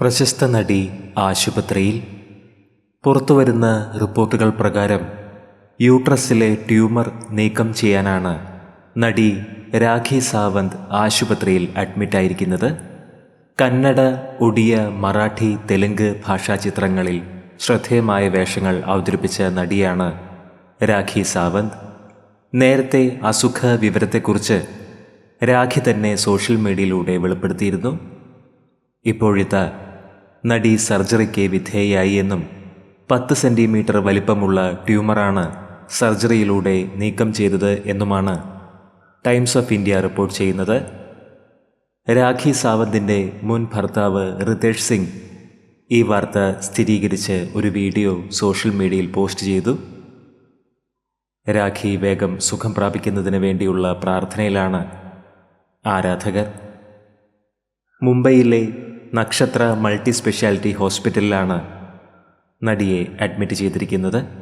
പ്രശസ്ത നടി ആശുപത്രിയിൽ പുറത്തുവരുന്ന റിപ്പോർട്ടുകൾ പ്രകാരം യൂട്രസിലെ ട്യൂമർ നീക്കം ചെയ്യാനാണ് നടി രാഖി സാവന്ത് ആശുപത്രിയിൽ അഡ്മിറ്റായിരിക്കുന്നത് കന്നഡ ഒഡിയ മറാഠി തെലുങ്ക് ഭാഷാ ചിത്രങ്ങളിൽ ശ്രദ്ധേയമായ വേഷങ്ങൾ അവതരിപ്പിച്ച നടിയാണ് രാഖി സാവന്ത്. നേരത്തെ അസുഖ വിവരത്തെക്കുറിച്ച് രാഖി തന്നെ സോഷ്യൽ മീഡിയയിലൂടെ വെളിപ്പെടുത്തിയിരുന്നു. ഇപ്പോഴത്തെ നടി സർജറിക്ക് വിധേയായി എന്നും പത്ത് സെന്റിമീറ്റർ വലിപ്പമുള്ള ട്യൂമറാണ് സർജറിയിലൂടെ നീക്കം ചെയ്തത് എന്നുമാണ് ടൈംസ് ഓഫ് ഇന്ത്യ റിപ്പോർട്ട് ചെയ്യുന്നത്. രാഖി സാവന്തിന്റെ മുൻ ഭർത്താവ് റിതേഷ് സിംഗ് ഈ വാർത്ത സ്ഥിരീകരിച്ച് ഒരു വീഡിയോ സോഷ്യൽ മീഡിയയിൽ പോസ്റ്റ് ചെയ്തു. രാഖി വേഗം സുഖം പ്രാപിക്കുന്നതിന് വേണ്ടിയുള്ള പ്രാർത്ഥനയിലാണ് ആരാധകർ. മുംബൈയിലെ നക്ഷത്ര മൾട്ടി സ്പെഷ്യാലിറ്റി ഹോസ്പിറ്റലിലാണ് നടിയെ അഡ്മിറ്റ് ചെയ്തിരിക്കുന്നത്.